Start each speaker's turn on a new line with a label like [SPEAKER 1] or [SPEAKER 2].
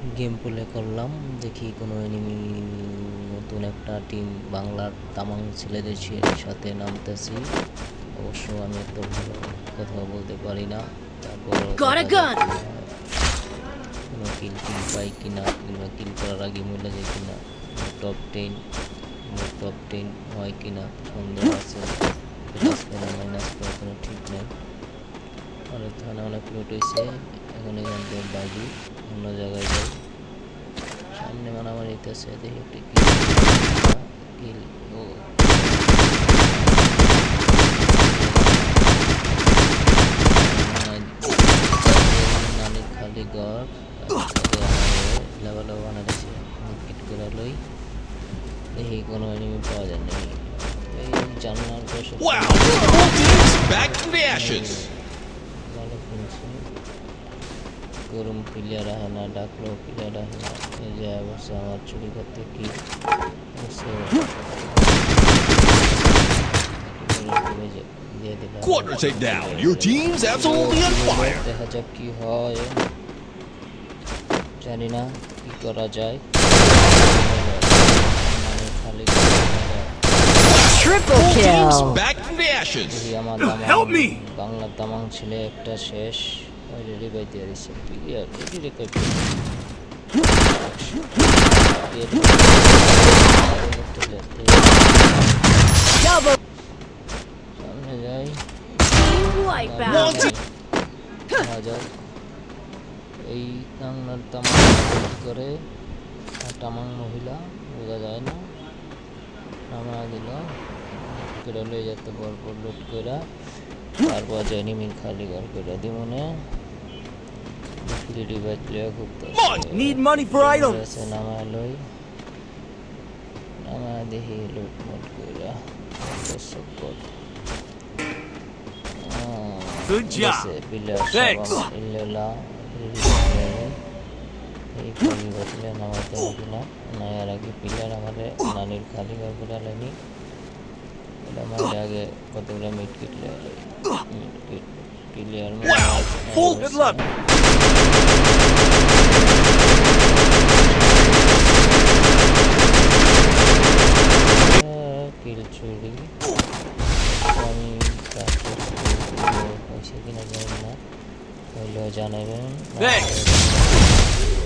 [SPEAKER 1] Game play করলাম দেখি কোনো এনিমি নতুন একটা টিম বাংলার তামাং ছেলেদের সাথে নামতেছি। অবশ্য আমি এত ভালো কথা বলতে পারি না। তারপর! কোনো কিল কিল পাই কিনা কিংবা কিল করার আগে মরে যায় কিনা টপ টেন টপ টেন হয় কিনা সন্দেহ আছে। প্লাস করে মাইনাস কোনো ঠিক নেই। আর এখানে অনেক লুট হয়েছে এখন এখান থেকে বাজি অন্য জায়গায় যাই। সামনে মারামারি হইতেছে, দেখি একটু কিল, ও। খালি ঘর, লেভেল বানা কিট করে লই। দেখি কোনো এনিমি পাওয়া যায় জানলার পাশে
[SPEAKER 2] Wow! Back from the ashes.
[SPEAKER 1] ভালো খেলছে গরম প্লেয়ার আহে না ডাকলেও প্লেয়ার আহে না এই যে অবশ্য আমার চুরি করতে কি
[SPEAKER 2] Quarter takedown. Your team's absolutely on fire.
[SPEAKER 1] দেখা যাক কি হয় জানি না কি করা যায় মানে খালি
[SPEAKER 3] Triple kill.
[SPEAKER 2] back from the ashes. Help me!
[SPEAKER 1] বাংলার দামাং ছিল একটা শেষ অলরেডি বাইতে দিচ্ছে প্লেয়ার রেডি রেখে
[SPEAKER 3] Double
[SPEAKER 1] সামনে যাই
[SPEAKER 3] team wipeout.
[SPEAKER 2] One
[SPEAKER 1] দেখা যাক এই বাংলার তামাং করে তামাং মহিলা বোঝা যায় না নামা দিল করে লয়ে যেতে পরপর লুট করে তারপর যে খালি ঘর করে দি মনে ফ্রি বাজলে করতে
[SPEAKER 4] Need money for items.
[SPEAKER 1] নামা লই নামা দেখি লুট মুট করে। সব
[SPEAKER 4] Good job. Thanks.
[SPEAKER 1] ইল্লাল্লাহ এই খালি বসলে নামাতে হবে না। নায়ার আগে পিলার আমাদের নানির খালি ঘর করে এটা মারলে আগে কতগুলো মিট কিট মিট kit clear
[SPEAKER 2] Wow! Full
[SPEAKER 4] Good luck.
[SPEAKER 1] কিল চুরি আমি পয়সা কিনা জানি না হইলেও জানাবেন
[SPEAKER 4] Thanks.